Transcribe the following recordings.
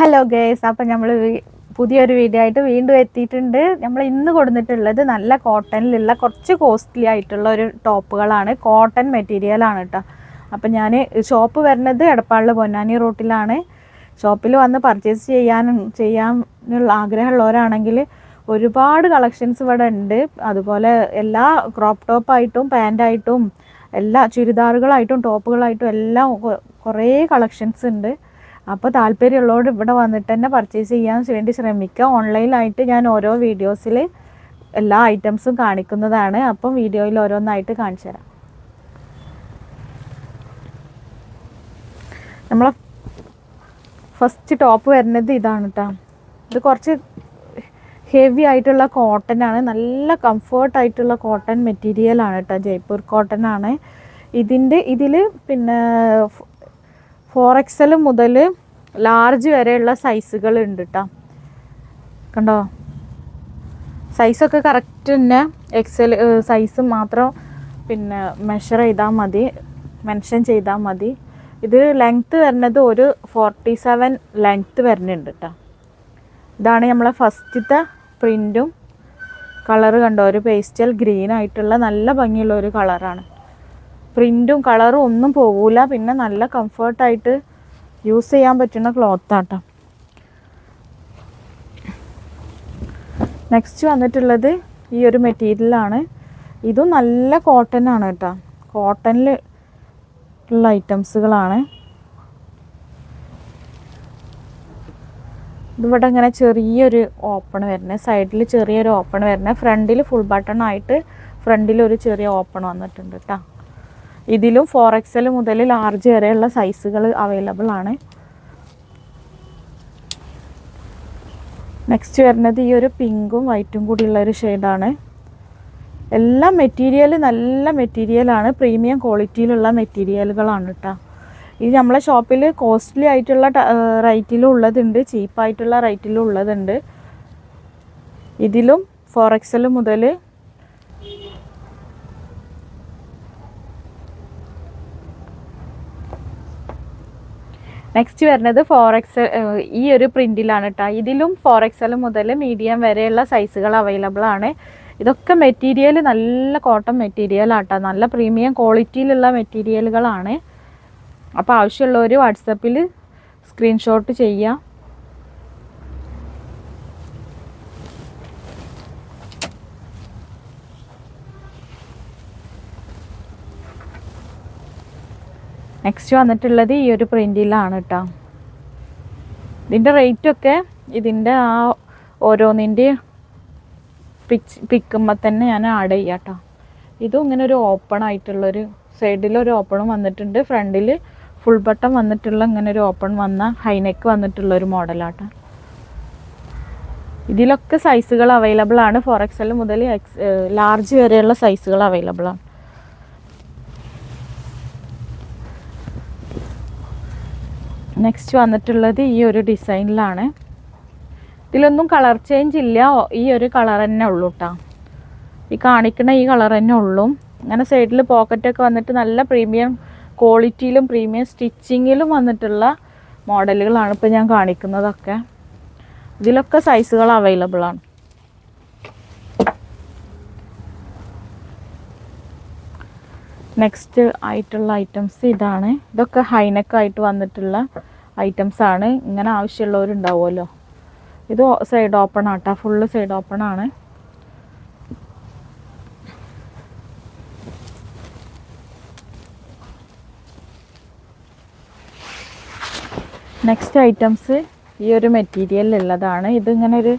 Hello guys അപ്പം നമ്മൾ പുതിയൊരു വീഡിയോ ആയിട്ട് വീണ്ടും എത്തിയിട്ടുണ്ട്. നമ്മൾ ഇന്ന് കൊടുത്തിട്ടുള്ളത് നല്ല കോട്ടണിലുള്ള കുറച്ച് കോസ്റ്റ്ലി ആയിട്ടുള്ള ഒരു ടോപ്പുകളാണ്. കോട്ടൺ മെറ്റീരിയലാണ് കേട്ടോ അപ്പം ഞാൻ ഷോപ്പ് വരുന്നത് എടപ്പാളിൽ പൊന്നാനി റൂട്ടിലാണ് ഷോപ്പിൽ വന്ന് പർച്ചേസ് ചെയ്യാൻ ചെയ്യാനുള്ള ആഗ്രഹമുള്ളവരാണെങ്കിൽ ഒരുപാട് കളക്ഷൻസ് ഇവിടെ ഉണ്ട്. അതുപോലെ എല്ലാ ക്രോപ്പ് ടോപ്പായിട്ടും പാന്റായിട്ടും എല്ലാ ചുരിദാറുകളായിട്ടും ടോപ്പുകളായിട്ടും എല്ലാം കുറേ കളക്ഷൻസ് ഉണ്ട്. അപ്പോൾ താല്പര്യമുള്ളവർ ഇവിടെ വന്നിട്ട് തന്നെ പർച്ചേസ് ചെയ്യാൻ വേണ്ടി ശ്രമിക്കുക. ഓൺലൈനായിട്ട് ഞാൻ ഓരോ വീഡിയോസിൽ എല്ലാ ഐറ്റംസും കാണിക്കുന്നതാണ്. അപ്പം വീഡിയോയിൽ ഓരോന്നായിട്ട് കാണിച്ചു തരാം. നമ്മളെ ഫസ്റ്റ് ടോപ്പ് വരുന്നത് ഇതാണ് കേട്ടോ ഇത് കുറച്ച് ഹെവി ആയിട്ടുള്ള കോട്ടൺ ആണ്. നല്ല കംഫേർട്ട് ആയിട്ടുള്ള കോട്ടൺ മെറ്റീരിയൽ ആണ് കേട്ടോ ജയ്പൂർ കോട്ടൺ ആണ്. ഇതിന്റെ ഇതിൽ പിന്നെ ഫോർ എക്സൽ മുതൽ ലാർജ് വരെയുള്ള സൈസുകൾ ഉണ്ട് കേട്ടോ കണ്ടോ? സൈസൊക്കെ കറക്റ്റ് തന്നെ. എക്സൽ സൈസ് മാത്രം പിന്നെ മെഷർ ചെയ്താൽ മതി. മെൻഷൻ ചെയ്താൽ മതി. ഇത് ലെങ്ത്ത് വരുന്നത് ഒരു ഫോർട്ടി സെവൻ ലെങ്ത്ത് വരുന്നുണ്ട് കേട്ടോ ഇതാണ് നമ്മളെ ഫസ്റ്റത്തെ പ്രിന്റും കളറ് കണ്ടോ? ഒരു പേസ്റ്റൽ ഗ്രീൻ ആയിട്ടുള്ള നല്ല ഭംഗിയുള്ള ഒരു കളറാണ് പ്രിന്റും കളറും ഒന്നും പോകൂല പിന്നെ നല്ല കംഫർട്ടായിട്ട് യൂസ് ചെയ്യാൻ പറ്റുന്ന ക്ലോത്താട്ടോ. നെക്സ്റ്റ് വന്നിട്ടുള്ളത് ഈ ഒരു മെറ്റീരിയലാണ്. ഇതും നല്ല കോട്ടൺ ആണ് കേട്ടോ. കോട്ടണിൽ ഉള്ള ഐറ്റംസുകളാണ്. ഇതിവിടെ ഇങ്ങനെ ചെറിയൊരു ഓപ്പൺ വരുന്നത് സൈഡിൽ ചെറിയൊരു ഓപ്പൺ വരുന്നത് ഫ്രണ്ടിൽ ഫുൾ ബട്ടൺ ആയിട്ട് ഫ്രണ്ടിൽ ഒരു ചെറിയ ഓപ്പൺ വന്നിട്ടുണ്ട് കേട്ടോ. ഇതിലും ഫോർ എക്സൽ മുതൽ ലാർജ് വരെയുള്ള സൈസുകൾ അവൈലബിൾ ആണ്. നെക്സ്റ്റ് വരുന്നത് ഈ ഒരു പിങ്കും വൈറ്റും കൂടിയുള്ള ഒരു ഷെയ്ഡാണ്. എല്ലാ മെറ്റീരിയൽ നല്ല മെറ്റീരിയലാണ് പ്രീമിയം ക്വാളിറ്റിയിലുള്ള മെറ്റീരിയലുകളാണ് കേട്ടോ ഇത് നമ്മളെ ഷോപ്പിൽ കോസ്റ്റ്ലി ആയിട്ടുള്ള റേറ്റിലും ഉള്ളതുണ്ട്. ചീപ്പായിട്ടുള്ള റേറ്റിലും ഉള്ളതുണ്ട്. ഇതിലും ഫോർ എക്സൽ മുതൽ നെക്സ്റ്റ് വരുന്നത് ഫോർ എക്സൽ ഈ ഒരു പ്രിന്റിലാണ് കേട്ടോ ഇതിലും ഫോർ എക്സൽ മുതൽ മീഡിയം വരെയുള്ള സൈസുകൾ അവൈലബിൾ ആണ്. ഇതൊക്കെ മെറ്റീരിയൽ നല്ല കോട്ടൺ മെറ്റീരിയൽ ആട്ടോ. നല്ല പ്രീമിയം ക്വാളിറ്റിയിലുള്ള മെറ്റീരിയലുകളാണ് അപ്പോൾ ആവശ്യമുള്ളവർ വാട്സപ്പിൽ സ്ക്രീൻഷോട്ട് ചെയ്യുക നെക്സ്റ്റ് വന്നിട്ടുള്ളത് ഈ ഒരു പ്രിന്റിലാണ് കേട്ടോ ഇതിന്റെ റേറ്റൊക്കെ ഇതിന്റെ ആ ഓരോന്നിന്റെ പിച്ച് പിക്കുമ്പോൾ തന്നെ ഞാൻ ആഡ് ചെയ്യാം കേട്ടോ ഇതും ഇങ്ങനെ ഒരു ഓപ്പൺ ആയിട്ടുള്ളൊരു സൈഡിൽ ഒരു ഓപ്പണും വന്നിട്ടുണ്ട്. ഫ്രണ്ടിൽ ഫുൾ ബട്ടൺ വന്നിട്ടുള്ള ഇങ്ങനെ ഒരു ഓപ്പൺ വന്ന ഹൈനെക്ക് വന്നിട്ടുള്ള ഒരു മോഡലാട്ടോ ഇതിലൊക്കെ സൈസുകൾ അവൈലബിൾ ആണ്. ഫോർ എക്സൽ മുതൽ എക്സ് ലാർജ് വരെയുള്ള സൈസുകൾ അവൈലബിൾ ആണ്. നെക്സ്റ്റ് വന്നിട്ടുള്ളത് ഈ ഒരു ഡിസൈനിലാണ് ഇതിലൊന്നും കളർ ചേഞ്ച് ഇല്ല. ഈ ഒരു കളർ തന്നെ ഉള്ളൂ കേട്ടോ ഈ കാണിക്കുന്ന ഈ കളർ തന്നെ ഉള്ളൂ. അങ്ങനെ സൈഡിൽ പോക്കറ്റൊക്കെ വന്നിട്ട് നല്ല പ്രീമിയം ക്വാളിറ്റിയിലും പ്രീമിയം സ്റ്റിച്ചിങ്ങിലും വന്നിട്ടുള്ള മോഡലുകളാണ് ഇപ്പോൾ ഞാൻ കാണിക്കുന്നതൊക്കെ. ഇതിലൊക്കെ സൈസുകൾ അവൈലബിൾ ആണ്. നെക്സ്റ്റ് ആയിട്ടുള്ള ഐറ്റംസ് ഇതാണ്. ഇതൊക്കെ ഹൈനെക്ക് ആയിട്ട് വന്നിട്ടുള്ള ഐറ്റംസ് ആണ്. ഇങ്ങനെ ആവശ്യമുള്ളവരുണ്ടാവുമല്ലോ. ഇത് സൈഡ് ഓപ്പൺ ആട്ടോ. ഫുള്ള് സൈഡ് ഓപ്പൺ ആണ്. നെക്സ്റ്റ് ഐറ്റംസ് ഈ ഒരു മെറ്റീരിയൽ ഉള്ളതാണ്. ഇതിങ്ങനെ ഒരു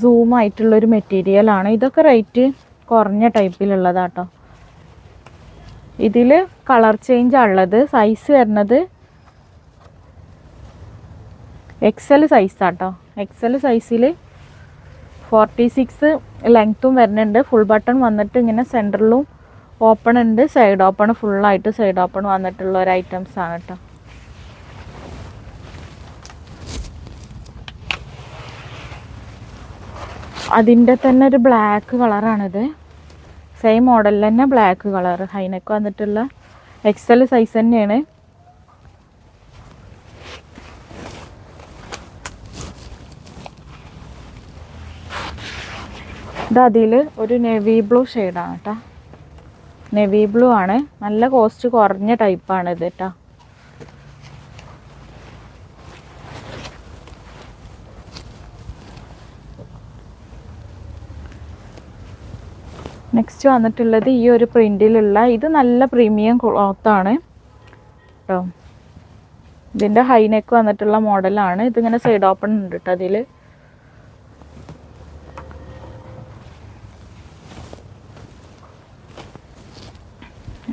സൂം ആയിട്ടുള്ളൊരു മെറ്റീരിയലാണ് ഇതൊക്കെ റേറ്റ് കുറഞ്ഞ ടൈപ്പിലുള്ളതാട്ടോ ഇതിൽ കളർ ചേഞ്ച് ഉള്ളത് സൈസ് വരുന്നത് എക്സൽ സൈസാട്ടോ എക്സൽ സൈസിൽ ഫോർട്ടി സിക്സ് ലെങ്ത്തും വരുന്നുണ്ട്. ഫുൾ ബട്ടൺ വന്നിട്ട് ഇങ്ങനെ സെന്ററിലും ഓപ്പൺ ഉണ്ട്. സൈഡ് ഓപ്പൺ ഫുള്ളായിട്ട് സൈഡ് ഓപ്പൺ വന്നിട്ടുള്ള ഒരു ഐറ്റംസ് ആണ് കേട്ടോ അതിന്റെ തന്നെ ഒരു ബ്ലാക്ക് കളറാണിത് സെയിം മോഡലിൽ തന്നെ ബ്ലാക്ക് കളർ ഹൈനക്ക് വന്നിട്ടുള്ള എക്സൽ സൈസ് തന്നെയാണ്. ഇത് അതിൽ ഒരു നെവി ബ്ലൂ ഷെയ്ഡാണ് കേട്ടോ നെവി ബ്ലൂ ആണ്. നല്ല കോസ്റ്റ് കുറഞ്ഞ ടൈപ്പാണ് ഇത് കേട്ടോ നെക്സ്റ്റ് വന്നിട്ടുള്ളത് ഈ ഒരു പ്രിന്റിലുള്ള ഇത് നല്ല പ്രീമിയം ക്ലോത്താണ് കേട്ടോ ഇതിന്റെ ഹൈനെക്ക് വന്നിട്ടുള്ള മോഡലാണ് ഇതിങ്ങനെ സൈഡ് ഓപ്പൺ ഉണ്ട് കേട്ടോ അതിൽ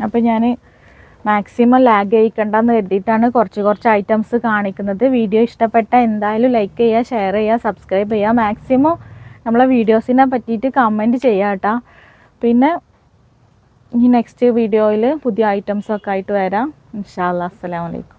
അപ്പം ഞാൻ മാക്സിമം ലാഗ് അയക്കണ്ടെന്ന് കരുതിയിട്ടാണ് കുറച്ച് കുറച്ച് ഐറ്റംസ് കാണിക്കുന്നത്. വീഡിയോ ഇഷ്ടപ്പെട്ട എന്തായാലും ലൈക്ക് ചെയ്യുക ഷെയർ ചെയ്യുക സബ്സ്ക്രൈബ് ചെയ്യുക. മാക്സിമം നമ്മളെ വീഡിയോസിനെ പറ്റിയിട്ട് കമന്റ് ചെയ്യാം കേട്ടോ പിന്നെ ഇനി നെക്സ്റ്റ് വീഡിയോയിൽ പുതിയ ഐറ്റംസൊക്കെ ആയിട്ട് വരാം. ഇൻഷാ അല്ലാ അസ്സലാമു അലൈക്കും.